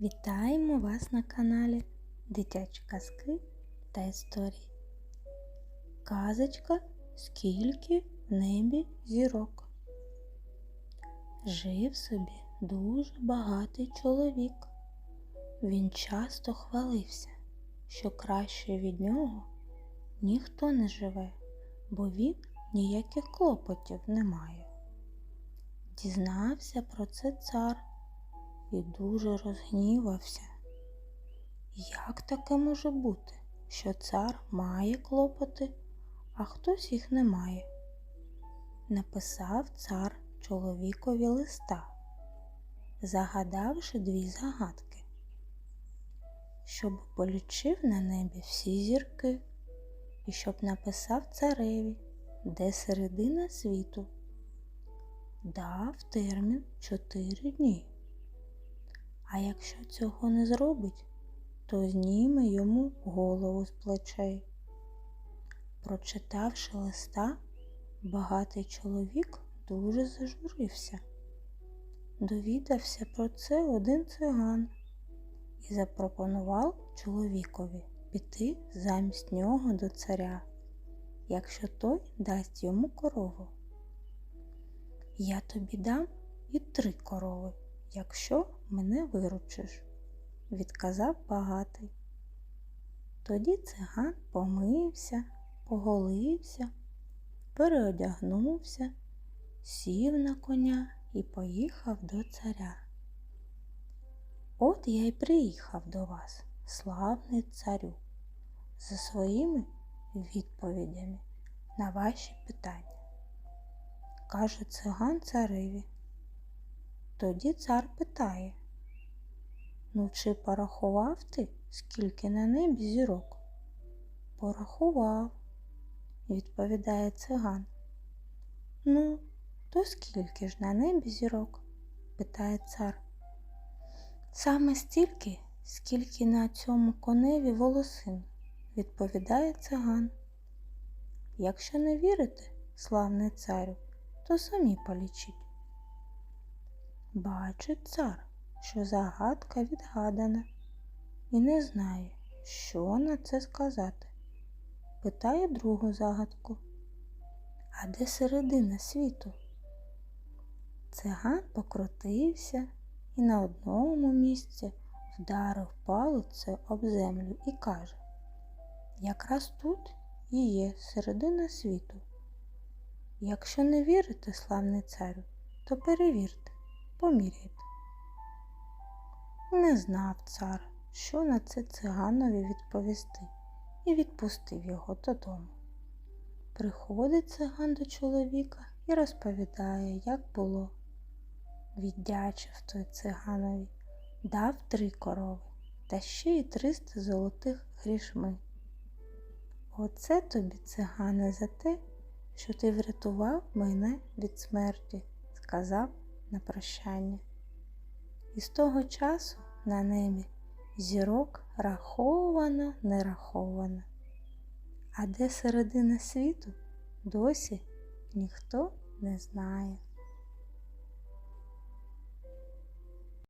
Вітаємо вас на каналі Дитячі казки та історії. Казочка Скільки в небі зірок. Жив собі дуже багатий чоловік. Він часто хвалився, що краще від нього ніхто не живе, бо він ніяких клопотів не має. Дізнався про це цар і дуже розгнівався. Як таке може бути, що цар має клопоти, а хтось їх не має? Написав цар чоловікові листа, загадавши дві загадки, щоб полічив на небі всі зірки, і щоб написав цареві, де середина світу. Дав термін чотири дні. А якщо цього не зробить, то зніме йому голову з плечей. Прочитавши листа, багатий чоловік дуже зажурився. Довідався про це один циган і запропонував чоловікові піти замість нього до царя, якщо той дасть йому корову. Я тобі дам і три корови, якщо мене виручиш, відказав багатий. Тоді циган помився, поголився, переодягнувся, сів на коня і поїхав до царя. От я й приїхав до вас, славний царю, за своїми відповідями на ваші питання. Каже циган цареві. Тоді цар питає, ну чи порахував ти, скільки на небі зірок? Порахував, відповідає циган. Ну, то скільки ж на небі зірок? питає цар. Саме стільки, скільки на цьому коневі волосин, відповідає циган. Якщо не вірите, славний царю, то самі полічіть. Бачить цар, що загадка відгадана, і не знає, що на це сказати. Питає другу загадку. А де середина світу? Циган покрутився і на одному місці вдарив палицею об землю і каже Якраз тут і є середина світу. Якщо не вірите, славний царю, то перевірте, поміряйте. Не знав цар, що на це циганові відповісти, і відпустив його додому. Приходить циган до чоловіка і розповідає, як було. Віддячив той циганові, дав три корови та ще й триста золотих грішми. Оце тобі, цигане, за те, що ти врятував мене від смерті, сказав на прощання. І з того часу на небі зірок раховано, не раховано. А де середина світу досі ніхто не знає.